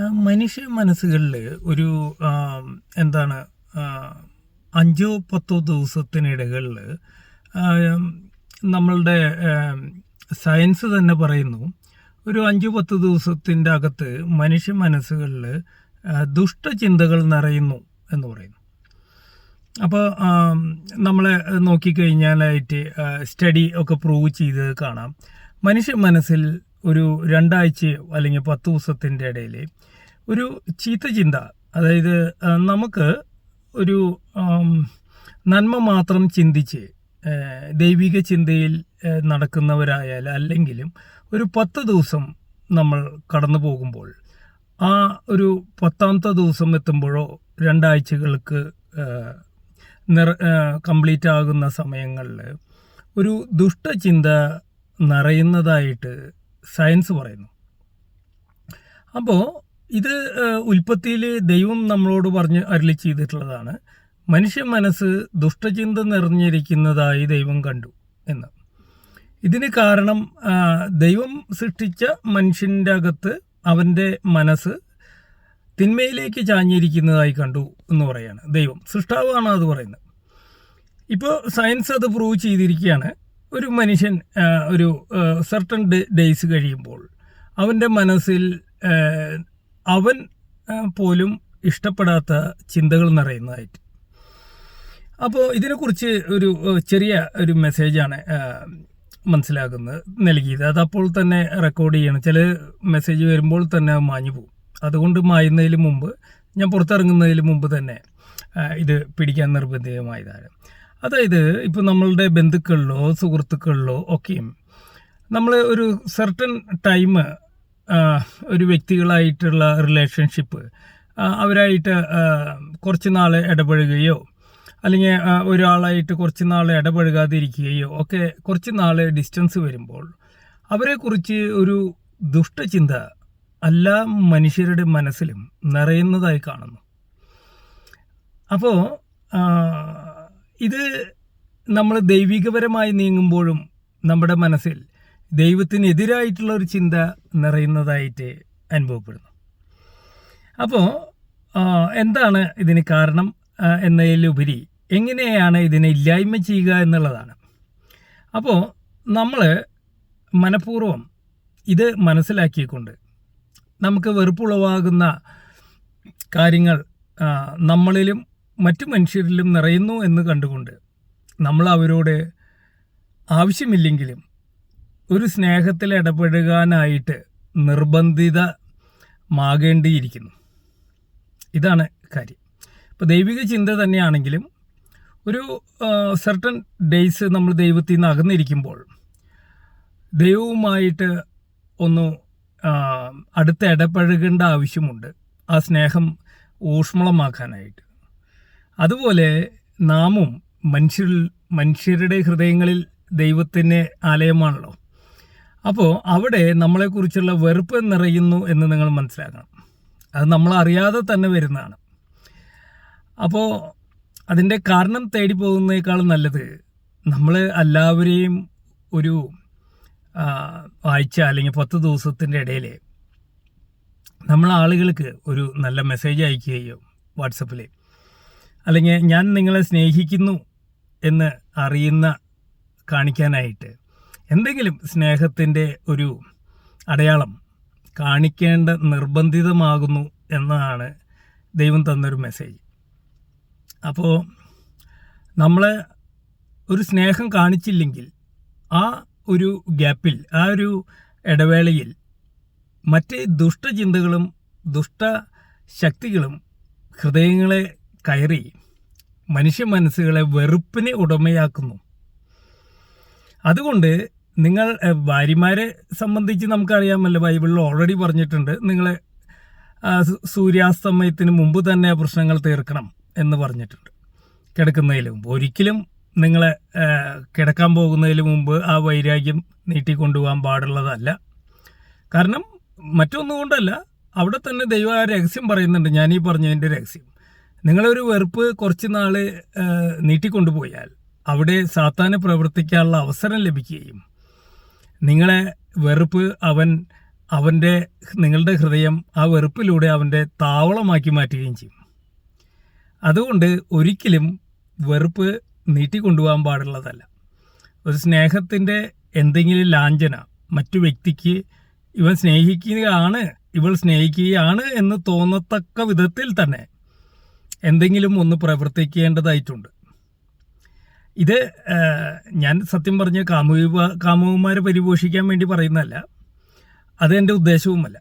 മനുഷ്യ മനസ്സുകളിൽ ഒരു എന്താണ് അഞ്ചോ പത്തോ ദിവസത്തിനിടകളിൽ നമ്മളുടെ സയൻസ് തന്നെ പറയുന്നു ഒരു അഞ്ചു പത്ത് ദിവസത്തിന്റെ അകത്ത് മനുഷ്യ മനസ്സുകളിൽ ദുഷ്ടചിന്തകൾ നിറയുന്നു എന്ന് പറയുന്നു. അപ്പോൾ നമ്മളെ നോക്കിക്കഴിഞ്ഞാലായിട്ട് സ്റ്റഡി ഒക്കെ പ്രൂവ് ചെയ്ത് കാണാം. മനുഷ്യ മനസ്സിൽ ഒരു രണ്ടാഴ്ച അല്ലെങ്കിൽ പത്ത് ദിവസത്തിന്റെ ഇടയിൽ ഒരു ചീത്ത ചിന്ത അതായത് നമുക്ക് ഒരു നന്മ മാത്രം ചിന്തിച്ച് ദൈവിക ചിന്തയിൽ നടക്കുന്നവരായാൽ അല്ലെങ്കിലും ഒരു പത്ത് ദിവസം നമ്മൾ കടന്നു പോകുമ്പോൾ ആ ഒരു പത്താമത്തെ ദിവസം എത്തുമ്പോഴോ രണ്ടാഴ്ചകൾക്ക് നിറ കംപ്ലീറ്റ് ആകുന്ന സമയങ്ങളിൽ ഒരു ദുഷ്ടചിന്ത നിറയുന്നതായിട്ട് സയൻസ് പറയുന്നു. അപ്പോൾ ഇത് ഉൽപ്പത്തിയിൽ ദൈവം നമ്മളോട് പറഞ്ഞ് അരളി ചെയ്തിട്ടുള്ളതാണ്. മനുഷ്യ മനസ്സ് ദുഷ്ടചിന്ത നിറഞ്ഞിരിക്കുന്നതായി ദൈവം കണ്ടു എന്ന്. ഇതിന് കാരണം ദൈവം സൃഷ്ടിച്ച മനുഷ്യന്റെ അകത്ത് അവന്റെ മനസ്സ് തിന്മയിലേക്ക് ചാഞ്ഞിരിക്കുന്നതായി കണ്ടു എന്ന് പറയാണ് ദൈവം. സൃഷ്ടാവാണ് അത് പറയുന്നത്. ഇപ്പോൾ സയൻസ് അത് പ്രൂവ് ചെയ്തിരിക്കുകയാണ്. ഒരു മനുഷ്യൻ ഒരു സർട്ടൺ ഡേയ്സ് കഴിയുമ്പോൾ അവന്റെ മനസ്സിൽ അവൻ പോലും ഇഷ്ടപ്പെടാത്ത ചിന്തകൾ നിറയുന്നതായിട്ട്. അപ്പോൾ ഇതിനെക്കുറിച്ച് ഒരു ചെറിയ ഒരു മെസ്സേജാണ് മനസ്സിലാക്കുന്നത് നൽകിയത്. അത് അപ്പോൾ തന്നെ റെക്കോർഡ് ചെയ്യണം. ചില മെസ്സേജ് വരുമ്പോൾ തന്നെ മാഞ്ഞു പോകും. അതുകൊണ്ട് മായുന്നതിന് മുമ്പ് ഞാൻ പുറത്തിറങ്ങുന്നതിന് മുമ്പ് തന്നെ ഇത് പിടിക്കാൻ നിർബന്ധിതമായതാണ്. അതായത് ഇപ്പോൾ നമ്മളുടെ ബന്ധുക്കളിലോ സുഹൃത്തുക്കളിലോ ഒക്കെയും നമ്മൾ ഒരു സെർട്ടൺ ടൈം ഒരു വ്യക്തികളായിട്ടുള്ള റിലേഷൻഷിപ്പ് അവരായിട്ട് കുറച്ച് നാൾ ഇടപഴകുകയോ അല്ലെങ്കിൽ ഒരാളായിട്ട് കുറച്ച് നാൾ ഇടപഴകാതിരിക്കുകയോ ഒക്കെ കുറച്ച് നാൾ ഡിസ്റ്റൻസ് വരുമ്പോൾ അവരെക്കുറിച്ച് ഒരു ദുഷ്ടചിന്ത എല്ലാ മനുഷ്യരുടെ മനസ്സിലും നിറയുന്നതായി കാണുന്നു. അപ്പോൾ ഇത് നമ്മൾ ദൈവികപരമായി നീങ്ങുമ്പോഴും നമ്മുടെ മനസ്സിൽ ദൈവത്തിനെതിരായിട്ടുള്ള ഒരു ചിന്ത നിറയുന്നതായിട്ട് അനുഭവപ്പെടുന്നു. അപ്പോൾ എന്താണ് ഇതിന് കാരണം എന്നതിലുപരി എങ്ങനെയാണ് ഇതിനെ ഇല്ലായ്മ ചെയ്യുക എന്നുള്ളതാണ്. അപ്പോൾ നമ്മൾ മനഃപൂർവം ഇത് മനസ്സിലാക്കിക്കൊണ്ട് നമുക്ക് വെറുപ്പുളവാകുന്ന കാര്യങ്ങൾ നമ്മളിലും മറ്റു മനുഷ്യരിലും നിറയുന്നു എന്ന് കണ്ടുകൊണ്ട് നമ്മൾ അവരോട് ആവശ്യമില്ലെങ്കിലും ഒരു സ്നേഹത്തിൽ ഇടപെടുവാനായിട്ട് നിർബന്ധിതമാകേണ്ടിയിരിക്കുന്നു. ഇതാണ് കാര്യം. ഇപ്പോൾ ദൈവിക ചിന്ത തന്നെയാണെങ്കിലും ഒരു സർട്ടൺ ഡേയ്സ് നമ്മൾ ദൈവത്തിൽ നിന്ന് അകന്നിരിക്കുമ്പോൾ ദൈവവുമായിട്ട് ഒന്ന് അടുത്ത് ഇടപഴകേണ്ട ആവശ്യമുണ്ട്. ആ സ്നേഹം ഊഷ്മളമാക്കാനായിട്ട്. അതുപോലെ നാമും മനുഷ്യർ മനുഷ്യരുടെ ഹൃദയങ്ങളിൽ ദൈവത്തിന്റെ ആലയമാണല്ലോ. അപ്പോൾ അവിടെ നമ്മളെക്കുറിച്ചുള്ള വെറുപ്പ് നിറയുന്നു എന്ന് നിങ്ങൾ മനസ്സിലാക്കണം. അത് നമ്മൾ അറിയാതെ തന്നെ വരുന്നതാണ്. അപ്പോൾ അതിന്റെ കാരണം തേടി പോകുന്നതിനേക്കാളും നല്ലത് നമ്മൾ എല്ലാവരെയും ഒരു ആഴ്ച അല്ലെങ്കിൽ പത്ത് ദിവസത്തിന്റെ ഇടയിൽ നമ്മൾ ആളുകൾക്ക് ഒരു നല്ല മെസ്സേജ് അയക്കുകയോ വാട്സപ്പിൽ അല്ലെങ്കിൽ ഞാൻ നിങ്ങളെ സ്നേഹിക്കുന്നു എന്ന് അറിയുന്ന കാണിക്കാനായിട്ട് എന്തെങ്കിലും സ്നേഹത്തിന്റെ ഒരു അടയാളം കാണിക്കേണ്ട നിർബന്ധിതമാകുന്നു എന്നതാണ് ദൈവം തന്നൊരു മെസ്സേജ്. അപ്പോൾ നമ്മൾ ഒരു സ്നേഹം കാണിച്ചില്ലെങ്കിൽ ആ ഒരു ഗ്യാപ്പിൽ ആ ഒരു ഇടവേളയിൽ മറ്റ് ദുഷ്ടചിന്തകളും ദുഷ്ട ശക്തികളും ഹൃദയങ്ങളെ കയറി മനുഷ്യ മനസ്സുകളെ വെറുപ്പിന് ഉടമയാക്കുന്നു. അതുകൊണ്ട് നിങ്ങൾ ഭാര്യമാരെ സംബന്ധിച്ച് നമുക്കറിയാമല്ലോ ബൈബിളിൽ ഓൾറെഡി പറഞ്ഞിട്ടുണ്ട് നിങ്ങളെ സൂര്യാസ്തമയത്തിന് മുമ്പ് തന്നെ പ്രശ്നങ്ങൾ തീർക്കണം എന്ന് പറഞ്ഞിട്ടുണ്ട്. കിടക്കുന്നതിന് മുമ്പ്. ഒരിക്കലും നിങ്ങളെ കിടക്കാൻ പോകുന്നതിന് മുമ്പ് ആ വൈരാഗ്യം നീട്ടിക്കൊണ്ടുപോകാൻ പാടുള്ളതല്ല. കാരണം മറ്റൊന്നുകൊണ്ടല്ല അവിടെ തന്നെ ദൈവം രഹസ്യം പറയുന്നുണ്ട്. ഞാനീ പറഞ്ഞതിന്റെ രഹസ്യം. നിങ്ങളൊരു വെറുപ്പ് കുറച്ച് നാൾ നീട്ടിക്കൊണ്ടുപോയാൽ അവിടെ സാത്താന് പ്രവർത്തിക്കാനുള്ള അവസരം ലഭിക്കുകയും നിങ്ങളെ വെറുപ്പ് അവൻ അവന്റെ നിങ്ങളുടെ ഹൃദയം ആ വെറുപ്പിലൂടെ അവന്റെ താവളമാക്കി മാറ്റുകയും ചെയ്യും. അതുകൊണ്ട് ഒരിക്കലും വെറുപ്പ് നീട്ടിക്കൊണ്ടുപോകാൻ പാടുള്ളതല്ല. ഒരു സ്നേഹത്തിന്റെ എന്തെങ്കിലും ലാഞ്ചന മറ്റു വ്യക്തിക്ക് ഇവൻ സ്നേഹിക്കുകയാണ് ഇവൾ സ്നേഹിക്കുകയാണ് എന്ന് തോന്നത്തക്ക വിധത്തിൽ തന്നെ എന്തെങ്കിലും ഒന്ന് പ്രവർത്തിക്കേണ്ടതായിട്ടുണ്ട്. ഇത് ഞാൻ സത്യം പറഞ്ഞ കാമുക കാമുകന്മാരെ പരിപോഷിക്കാൻ വേണ്ടി പറയുന്നതല്ല. അത് എന്റെ ഉദ്ദേശവുമല്ല.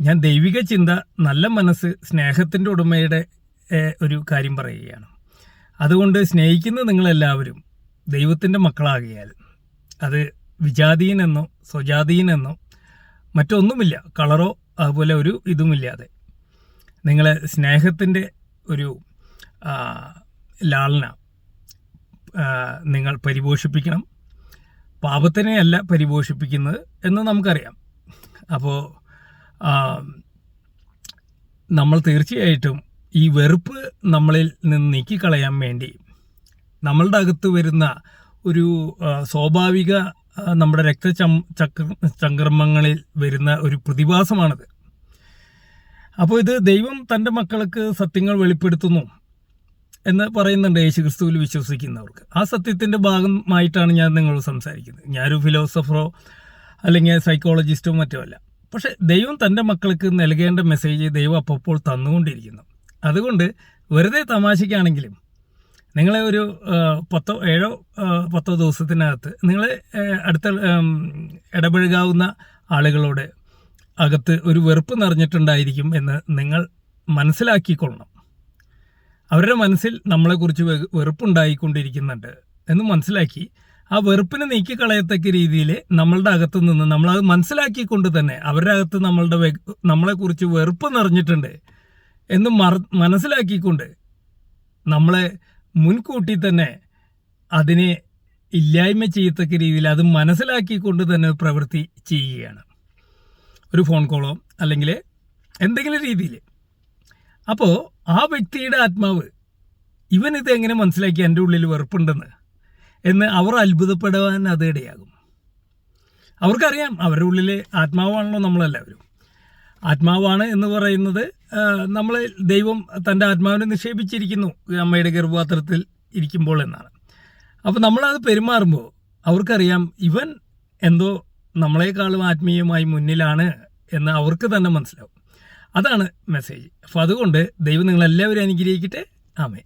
ഞാൻ ദൈവിക ചിന്ത നല്ല മനസ്സ് സ്നേഹത്തിന്റെ ഉടമയുടെ ഒരു കാര്യം പറയുകയാണ്. അതുകൊണ്ട് സ്നേഹിക്കുന്ന നിങ്ങളെല്ലാവരും ദൈവത്തിന്റെ മക്കളാകിയാൽ അത് വിജാതീനെന്നോ സ്വജാതീനെന്നോ മറ്റൊന്നുമില്ല കളറോ അതുപോലെ ഒരു ഇതുമില്ലാതെ. നിങ്ങളെ സ്നേഹത്തിന്റെ ഒരു ലാളന നിങ്ങൾ പരിപോഷിപ്പിക്കണം. പാപത്തിനെയല്ല പരിപോഷിപ്പിക്കുന്നത് എന്ന് നമുക്കറിയാം. അപ്പോൾ നമ്മൾ തീർച്ചയായിട്ടും ഈ വെറുപ്പ് നമ്മളിൽ നിന്ന് നീക്കിക്കളയാൻ വേണ്ടി നമ്മളുടെ അകത്ത് വരുന്ന ഒരു സ്വാഭാവിക നമ്മുടെ രക്തചം ചക്ര സംക്രമങ്ങളിൽ വരുന്ന ഒരു പ്രതിഭാസമാണിത്. അപ്പോൾ ഇത് ദൈവം തന്റെ മക്കൾക്ക് സത്യങ്ങൾ വെളിപ്പെടുത്തുന്നു എന്ന് പറയുന്നുണ്ട് യേശു ക്രിസ്തുവിൽ വിശ്വസിക്കുന്നവർക്ക്. ആ സത്യത്തിന്റെ ഭാഗമായിട്ടാണ് ഞാൻ നിങ്ങളോട് സംസാരിക്കുന്നത്. ഞാനൊരു ഫിലോസഫറോ അല്ലെങ്കിൽ സൈക്കോളജിസ്റ്റോ മറ്റോ അല്ല പക്ഷേ ദൈവം തന്റെ മക്കൾക്ക് നൽകേണ്ട മെസ്സേജ് ദൈവം അപ്പോൾ തന്നുകൊണ്ടിരിക്കുന്നു. അതുകൊണ്ട് വെറുതെ തമാശയ്ക്കാണെങ്കിലും നിങ്ങളെ ഒരു പത്തോ ഏഴോ പത്തോ ദിവസത്തിനകത്ത് നിങ്ങൾ അടുത്ത ഇടപഴകാവുന്ന ആളുകളോട് അകത്ത് ഒരു വെറുപ്പ് നിറഞ്ഞിട്ടുണ്ടായിരിക്കും എന്ന് നിങ്ങൾ മനസ്സിലാക്കിക്കൊള്ളണം. അവരുടെ മനസ്സിൽ നമ്മളെക്കുറിച്ച് വെറുപ്പുണ്ടായിക്കൊണ്ടിരിക്കുന്നുണ്ട് എന്ന് മനസ്സിലാക്കി ആ വെറുപ്പിനെ നീക്കിക്കളയത്തക്ക രീതിയിൽ നമ്മളുടെ അകത്ത് നിന്ന് നമ്മളത് മനസ്സിലാക്കിക്കൊണ്ട് തന്നെ അവരുടെ അകത്ത് നമ്മളുടെ നമ്മളെ നമ്മളെക്കുറിച്ച് വെറുപ്പ് നിറഞ്ഞിട്ടുണ്ട് എന്ന് മറ മനസ്സിലാക്കിക്കൊണ്ട് നമ്മളെ മുൻകൂട്ടി തന്നെ അതിനെ ഇല്ലായ്മ ചെയ്യത്തക്ക രീതിയിൽ അത് മനസ്സിലാക്കിക്കൊണ്ട് തന്നെ പ്രവൃത്തി ചെയ്യുകയാണ്. ഒരു ഫോൺ കോളോ അല്ലെങ്കിൽ എന്തെങ്കിലും രീതിയിൽ. അപ്പോൾ ആ വ്യക്തിയുടെ ആത്മാവ് ഇവൻ ഇത് എങ്ങനെ മനസ്സിലാക്കി എന്റെ ഉള്ളിൽ വെറുപ്പുണ്ടെന്ന് എന്ന് അവർ അത്ഭുതപ്പെടുവാൻ അത് ഇടയാകും. അവർക്കറിയാം അവരുടെ ഉള്ളിൽ ആത്മാവാണല്ലോ നമ്മളെല്ലാവരും. ആത്മാവാണ് എന്ന് പറയുന്നത് നമ്മൾ ദൈവം തന്റെ ആത്മാവിനെ നിക്ഷേപിച്ചിരിക്കുന്നു അമ്മയുടെ ഗർഭപാത്രത്തിൽ ഇരിക്കുമ്പോൾ എന്നാണ്. അപ്പോൾ നമ്മളത് പെരുമാറുമ്പോൾ അവർക്കറിയാം ഇവൻ എന്തോ നമ്മളെക്കാളും ആത്മീയമായി മുന്നിലാണ് എന്ന് അവർക്ക് തന്നെ മനസ്സിലാവും. അതാണ് മെസ്സേജ് അപ്പോൾ അതുകൊണ്ട് ദൈവം നിങ്ങളെല്ലാവരും അനുഗ്രഹിക്കട്ടെ. ആമേ